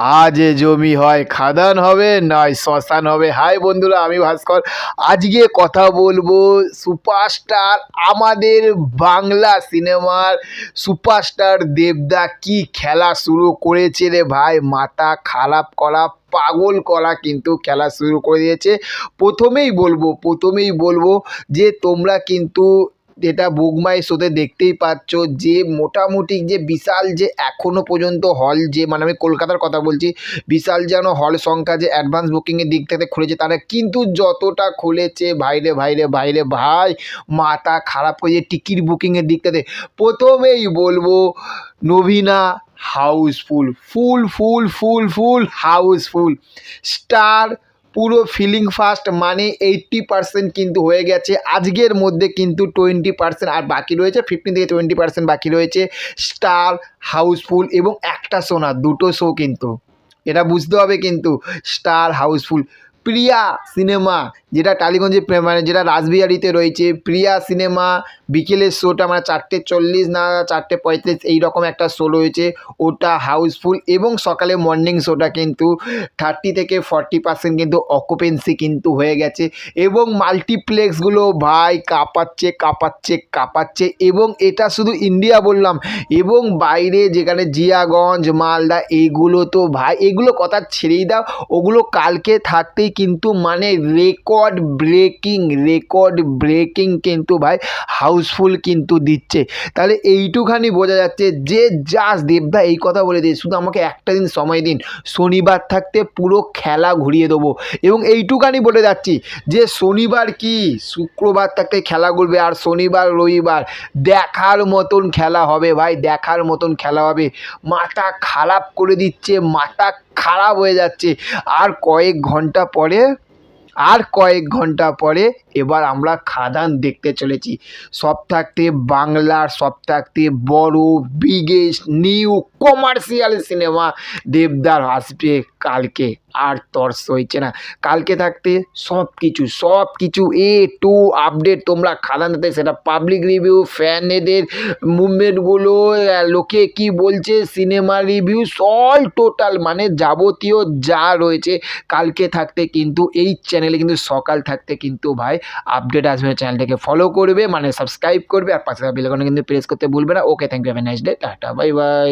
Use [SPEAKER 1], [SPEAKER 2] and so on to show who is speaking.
[SPEAKER 1] আজ জমি হয়, খাদান হবে, নয় শ্মশান হবে। হাই বন্ধুরা, আমি ভাস্কর। আজকে কথা বলব সুপারস্টার আমাদের বাংলা সিনেমার সুপারস্টার দেবদা কি খেলা শুরু করেছে রে ভাই? মাথা খারাপ করা, পাগল করা কিন্তু খেলা শুরু করে দিয়েছে। প্রথমেই বলব প্রথমেই বলব যে তোমরা কিন্তু এটা বুকমাই শোতে দেখতেই পাচ্ছ যে মোটামুটি যে বিশাল যে এখনও পর্যন্ত হল যে মানে আমি কলকাতার কথা বলছি, বিশাল যেন হল সংখ্যা যে অ্যাডভান্স বুকিংয়ের দিক থেকে খুলেছে তারা কিন্তু যতটা খুলেছে, ভাইরে ভাইরে ভাইরে, ভাই, মাথা খারাপ করে টিকিট বুকিংয়ের দিক থেকে, প্রথমেই বলব Nabina housefull full full full full housefull star পুরো ফিলিং ফাস্ট মানে এইট্টি পার্সেন্ট কিন্তু হয়ে গেছে। আজকের মধ্যে কিন্তু টোয়েন্টি পার্সেন্ট আর বাকি রয়েছে ফিফটিন থেকে টোয়েন্টি পার্সেন্ট বাকি রয়েছে। স্টার হাউসফুল এবং একটা শো না দুটো শো কিন্তু। এটা বুঝতে হবে কিন্তু স্টার হাউসফুল প্রিয়া সিনেমা, যেটা টালিগঞ্জে মানে যেটা রাসবিহারিতে রয়েছে। প্রিয়া সিনেমা বিকেলের শোটা মানে চারটে চল্লিশ না চারটে পঁয়ত্রিশ এই রকম একটা শো রয়েছে। ওটা হাউসফুল এবং সকালে মর্নিং শোটা কিন্তু থার্টি থেকে ফর্টি পার্সেন্ট কিন্তু অকুপেন্সি কিন্তু হয়ে গেছে এবং মাল্টিপ্লেক্সগুলো ভাই কাঁপাচ্ছে কাঁপাচ্ছে কাঁপাচ্ছে এবং এটা শুধু ইন্ডিয়া বললাম, এবং বাইরে যেখানে জিয়াগঞ্জ, মালদা এইগুলো তো ভাই, এগুলো কথা ছেড়েই দাও, ওগুলো কালকে থাকতেই কিন্তু মানে রেকর্ড ব্রেকিং রেকর্ড ব্রেকিং কিন্তু ভাই হাউসফুল কিন্তু দিচ্ছে। তাহলে এইটুখানি বোঝা যাচ্ছে যে জাস্ট দেবদা এই কথা বলে দিয়ে শুধু আমাকে একটা দিন সময় দিন, শনিবার থাকতে পুরো খেলা ঘুরিয়ে দেবো। এবং এইটুখানি বলে যাচ্ছি যে শনিবার কি? শুক্রবার থাকতে খেলা ঘুরবে আর শনিবার, রবিবার, দেখার মতন খেলা হবে ভাই, দেখার মতন খেলা হবে। মাথা খারাপ করে দিচ্ছে, মাথা খারাপ হয়ে যাচ্ছে। আর কয়েক ঘণ্টা পরে আর কয়েক ঘণ্টা পরে এবার আমরা খাদান দেখতে চলেছি। সব থাকতে বাংলার সব থাকতে বড় বিগেস্ট নিউ কমার্শিয়াল সিনেমা দেবদার আসবে কালকে। আর তর্স হয়েছে না। কালকে থাকতে সব কিছু সব কিছু এ টু আপডেট তোমরা খাদানতে, সেটা পাবলিক রিভিউ ফ্যানেদের মুভমেন্টগুলো লোকে কি বলছে সিনেমা রিভিউ অল টোটাল মানে যাবতীয় যা রয়েছে, কালকে থাকতে কিন্তু এই চ্যানেলে কিন্তু সকাল থাকতে কিন্তু ভাই আপডেট আসবে চ্যানেলটাকে ফলো করবে মানে সাবস্ক্রাইব করবে, আর পাশে বেলাকনে কিন্তু প্রেস করতে ভুলবে না। Okay thank you have a nice day tata bye bye